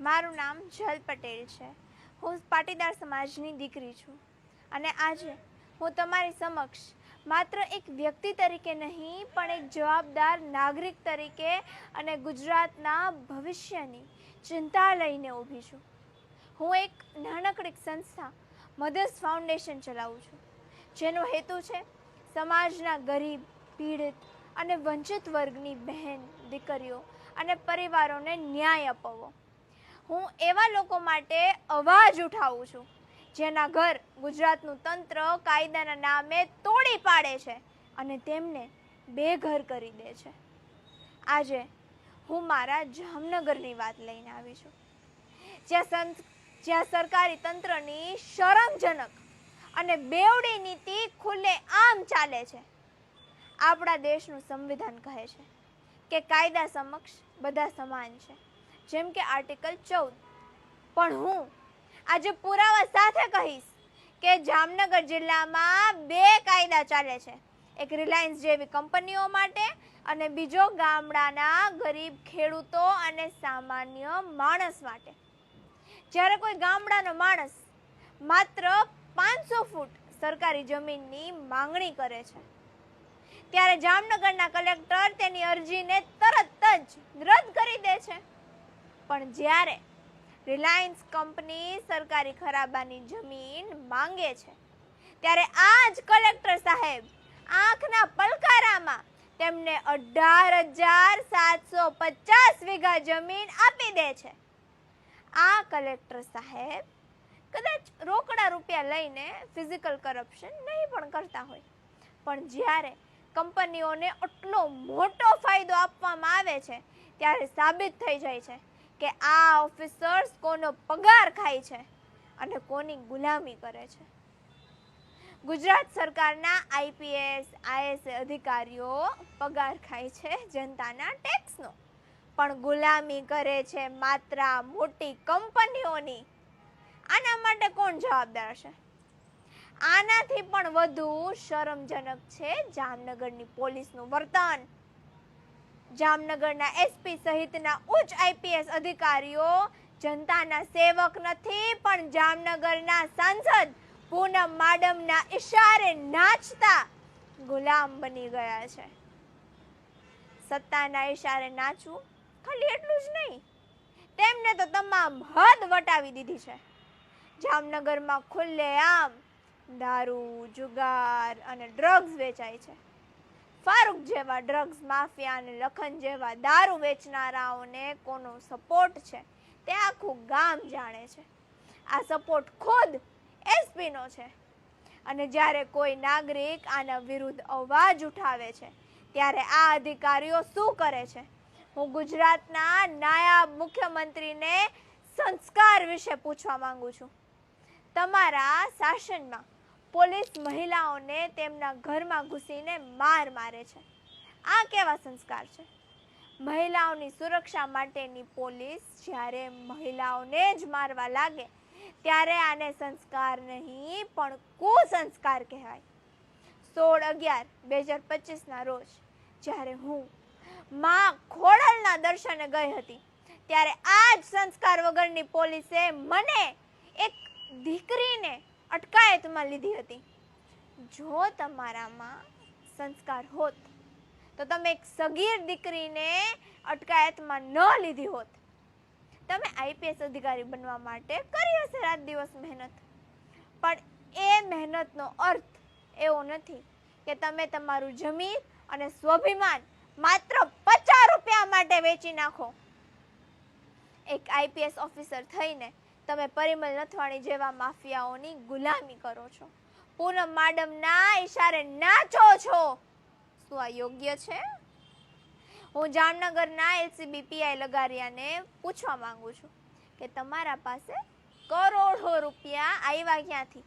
મારું નામ જલ પટેલ છે. હું પાટીદાર સમાજની દીકરી છું. અને આજે હું તમારી સમક્ષ માત્ર એક વ્યક્તિ તરીકે નહીં, પણ એક જવાબદાર નાગરિક તરીકે અને ગુજરાતના ભવિષ્યની ચિંતા લઈને ઊભી છું. હું એક નાનકડી સંસ્થા, મધર્સ ફાઉન્ડેશન ચલાવું છું. જેનો હેતુ છે સમાજના ગરીબ, પીડિત અને વંચિત વર્ગની બહેન, દીકરીઓ અને પરિવારોને ન્યાય અપાવવો. હું એવા લોકો માટે અવાજ ઉઠાવું છું, જેના ઘર ગુજરાતનું તંત્ર કાયદાના નામે તોડી પાડે છે અને તેમને બેઘર કરી દે છે. આજે હું મારા જામનગરની વાત લઈને આવી છું, જ્યાં જ્યાં સરકારી તંત્રની શરમજનક અને બેવડી નીતિ ખુલ્લે આમ ચાલે છે. આપણા દેશનું સંવિધાન કહે છે કે કાયદા સમક્ષ બધા સમાન છે. જેમ કે આર્ટિકલ ચૌદ. પણ હું આજે પુરાવા સાથે કહીશ કે જામનગર જિલ્લામાં બે કાયદા ચાલે છે. એક રિલાયન્સ જેવી કંપનીઓ માટે અને બીજો ગામડાના ગરીબ ખેડૂતો અને સામાન્ય માણસ માટે. જ્યારે કોઈ ગામડાનો માણસ માત્ર પાંચસો ફૂટ સરકારી જમીનની માંગણી કરે છે, ત્યારે જામનગરના કલેક્ટર તેની અરજીને તરત જ રદ કરી દે છે. પણ જ્યારે રિલાયન્સ કંપની સરકારી ખરાબાની જમીન માંગે છે, ત્યારે આ જ કલેક્ટર સાહેબ આંખના પલકારામાં તેમને અઢાર હજાર સાતસો પચાસ વીઘા જમીન આપી દે છે. આ કલેક્ટર સાહેબ કદાચ રોકડા રૂપિયા લઈને ફિઝિકલ કરપ્શન નહીં પણ કરતા હોય. પણ જ્યારે કંપનીઓને આટલો મોટો ફાયદો આપવામાં આવે છે, ત્યારે સાબિત થઈ જાય છે કે આ ઓફિસર્સ કોનો પગાર ખાય છે અને કોની ગુલામી કરે છે. ગુજરાત સરકારના આઈપીએસ આઈએસ અધિકારીઓ પગાર ખાય છે જનતાના ટેક્સનો પણ ગુલામી કરે છે માત્ર મોટી કંપનીઓની. આના માટે કોણ જવાબદાર છે? આનાથી પણ વધુ શરમજનક છે જામનગરની પોલીસનું વર્તન. જામનગરના એસપી સહિતના ઉચ્ચ આઈપીએસ અધિકારીઓ, જનતાના સેવક નથી, પણ જામનગરના સાંસદ પૂનમ માડમના ઇશારે નાચતા ગુલામ બની ગયા છે. સત્તાના ઇશારે નાચવું ખાલી એટલું જ નહીં. તેમને તો તમામ હદ વટાવી દીધી છે. જામનગરમાં ખુલ્લેઆમ દારૂ, જુગાર અને ડ્રગ્સ વેચાય છે. ફારૂક જેવા ડ્રગ્સ માફિયા અને લખન જેવા દારૂ વેચનારાઓને કોનો સપોર્ટ છે તે આખું ગામ જાણે છે. આ સપોર્ટ ખુદ એસપીનો છે. અને જ્યારે કોઈ નાગરિક આના વિરુદ્ધ અવાજ ઉઠાવે છે, ત્યારે આ અધિકારીઓ શું કરે છે? હું ગુજરાતના નાયબ મુખ્યમંત્રીને સંસ્કાર વિશે પૂછવા માંગુ છું. તમારા શાસનમાં પોલીસ મહિલાઓને તેમના ઘરમાં ઘૂસીને માર મારે છે. આ કેવા સંસ્કાર છે? મહિલાઓની સુરક્ષા માટેની પોલીસ જ્યારે મહિલાઓને જ મારવા લાગે, ત્યારે આને સંસ્કાર નહીં, પણ કુસંસ્કાર કહેવાય. સોળ અગિયાર બે હજાર પચીસના રોજ જ્યારે હું માં ખોડલના દર્શને ગઈ હતી, ત્યારે આ જ સંસ્કાર વગરની પોલીસે મને એક દીકરીને અટકાયતમાં લીધી હતી. જો તમારામાં સંસ્કાર હોત, તો તમે એક સગીર દીકરીને અટકાયતમાં ન લીધી હોત. તમે આઈપીએસ અધિકારી બનવા માટે કરી હશે રાત દિવસ મહેનત. પણ એ મહેનતનો અર્થ એવો નથી કે તમે તમારું જમીન અને સ્વાભિમાન માત્ર પચાસ રૂપિયા માટે વેચી નાખો. એક આઈપીએસ ઓફિસર થઈને તમે પરિમલ નથવાણી જેવા માફિયાઓની ગુલામી કરો છો. પૂનમ માડમના ઈશારે નાચો છો. શું આ યોગ્ય છે? હું જામનગરના એલસીબી પીઆઈ લગારિયાને પૂછવા માંગુ છું કે તમારા પાસે કરોડો રૂપિયા આવ્યા ક્યાંથી?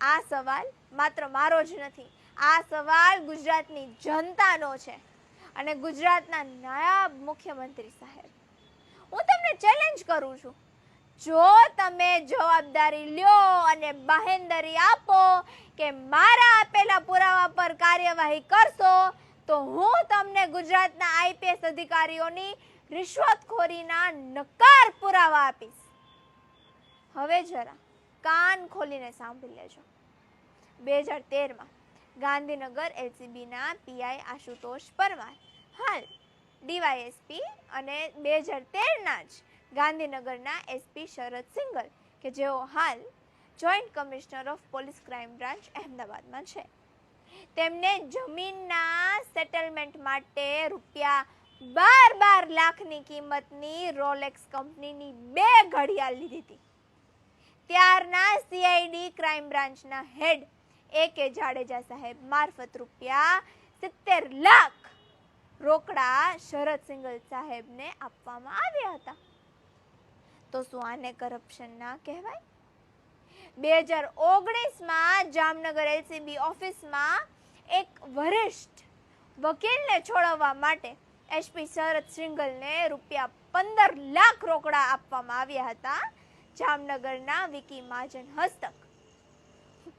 આ સવાલ માત્ર મારો જ નથી. આ સવાલ ગુજરાતની જનતાનો છે અને ગુજરાતના નાયબ મુખ્યમંત્રી સાહેબ. હું તમને ચેલેન્જ કરું છું. જો તમે જવાબદારી લ્યો અને બાહેંધરી આપો કે મારા આપેલા પુરાવા પર કાર્યવાહી કરશો, તો હું તમને ગુજરાતના આઈપીએસ અધિકારીઓની રિશ્વતખોરીના નકાર પુરાવા આપીશ. હવે જરા કાન ખોલીને સાંભળી લેજો. બે હજાર તેરમાં ગાંધીનગર એલસીબીના પીઆઈ આશુતોષ પરમાર, હાલ ડીવાયએસપી અને બે હજાર તેરના જ ગાંધીનગરના એસપી શરદ સિંગલ, કે જેઓ હાલ joint commissioner of police crime branch અહેમદાબાદમાં છે. તેમને જમીનના સેટલમેન્ટ માટે રૂપિયા બાર બાર લાખની કિંમતની રોલેક્સ કંપનીની બે ઘડિયાળ લીધી હતી. ત્યારના સીઆઈડી ક્રાઇમ બ્રાન્ચના હેડ એ કે જાડેજા સાહેબ મારફત રૂપિયા સિત્તેર લાખ રોકડા શરદ સિંગલ સાહેબને આપવામાં આવ્યા હતા. તો શું આને કરપ્શન ના કહેવાય? બે હજાર ઓગણીસમાં જામનગર એલસીબી ઓફિસમાં એક વરિષ્ઠ વકીલને છોડવવા માટે એસપી શરદ સિંગલને રૂપિયા પંદર લાખ રોકડા આપવામાં આવ્યા હતા જામનગરના વિકી મહાજન હસ્તક.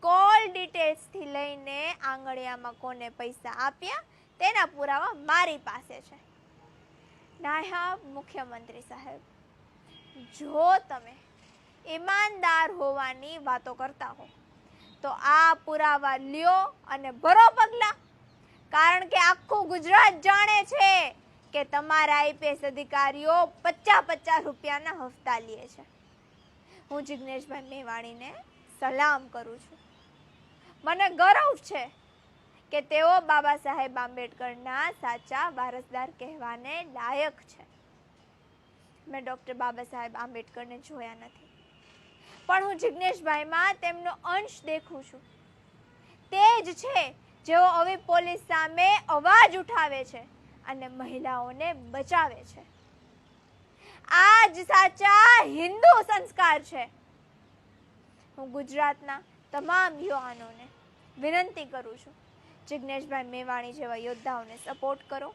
કોલ ડિટેલ્સથી લઈને આંગળિયામાં કોને પૈસા આપ્યા તેના પુરાવા મારી પાસે છે. નાયબ મુખ્યમંત્રી સાહેબ. જો તમે ઈમાનદાર હોવાની વાતો કરતા હો, તો આ પુરાવા લ્યો અને ભરો પગલા. કારણ કે આખું ગુજરાત જાણે છે કે તમારા આઈપીએસ અધિકારીઓ પચાસ પચાસ રૂપિયાના હફતા લે છે. હું જિગ્નેશભાઈ મેવાણીને સલામ કરું છું. મને ગૌરવ છે કે તેઓ બાબા સાહેબ આંબેડકરના સાચા વારસદાર કહેવાને લાયક છે. મેં ડૉક્ટર બાબા સાહેબ આંબેડકરને જોયા નથી. પણ હું જિગ્નેશભાઈમાં તેમનો અંશ દેખું છું. તે જ છે, જેઓ હવે પોલીસ સામે અવાજ ઉઠાવે છે અને મહિલાઓને બચાવે છે. આ જ સાચા હિન્દુ સંસ્કાર છે. હું ગુજરાતના તમામ યુવાનોને વિનંતી કરું છું, જિગ્નેશભાઈ મેવાણી જેવા યોદ્ધાઓને સપોર્ટ કરો.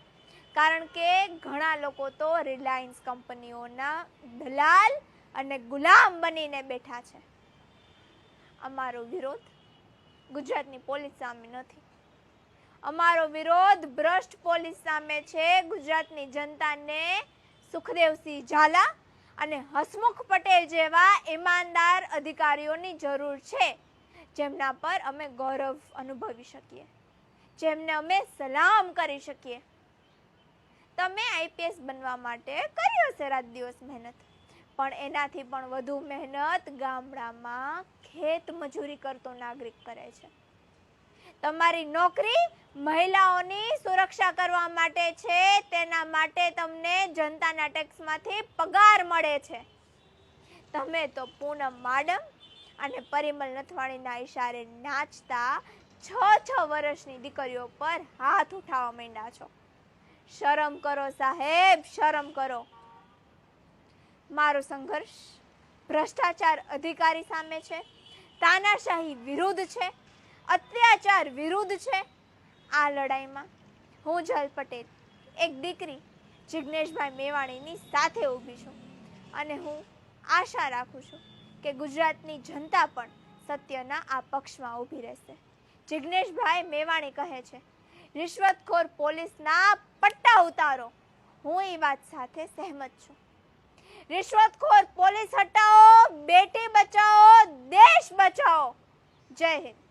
કારણ કે ઘણા લોકો તો રિલાયન્સ કંપનીઓના દલાલ અને ગુલામ બનીને બેઠા છે. અમારો વિરોધ ગુજરાતની પોલીસ સામે નથી. અમારો વિરોધ ભ્રષ્ટ પોલીસ સામે છે. ગુજરાતની જનતાને સુખદેવસિંહ ઝાલા અને હસમુખ પટેલ જેવા ઈમાનદાર અધિકારીઓની જરૂર છે. જેમના પર અમે ગૌરવ અનુભવી શકીએ. જેમને અમે સલામ કરી શકીએ. તમે આઈપીએસ બનવા માટે કરી હશે રાત દિવસ મહેનત. પણ એનાથી પણ વધુ મહેનત ગામડામાં ખેત મજૂરી કરતો નાગરિક કરે છે. તમારી નોકરી મહિલાઓની સુરક્ષા કરવા માટે છે, તેના માટે તમને જનતાના ટેક્સમાંથી પગાર મળે છે. તમે તો પૂનમ માડમ અને પરિમલ નથવાણીના ઈશારે નાચતા છ છ વર્ષની દીકરીઓ પર હાથ ઉઠાવવા માંડ્યા છો. શરમ કરો સાહેબ, શરમ કરો. મારો સંઘર્ષ ભ્રષ્ટાચાર અધિકારી સામે છે, તાનાશાહી વિરુદ્ધ છે, અત્યાચાર વિરુદ્ધ છે. આ લડાઈમાં હું જલ પટેલ, એક દીકરી જિજ્ઞેશભાઈ મેવાણીની સાથે ઊભી છું અને હું આશા રાખું છું કે ગુજરાતની જનતા પણ સત્યના આ પક્ષમાં ઊભી રહેશે. જિજ્ઞેશભાઈ મેવાણી કહે છે, રિશ્વતખોર પોલીસના પટ્ટા ઉતારો? હું એ વાત સાથે સહેમત છું. રિશ્વતખોર પોલીસ હટાવો, બેટી બચાવો, દેશ બચાવો. જય હિન્દ.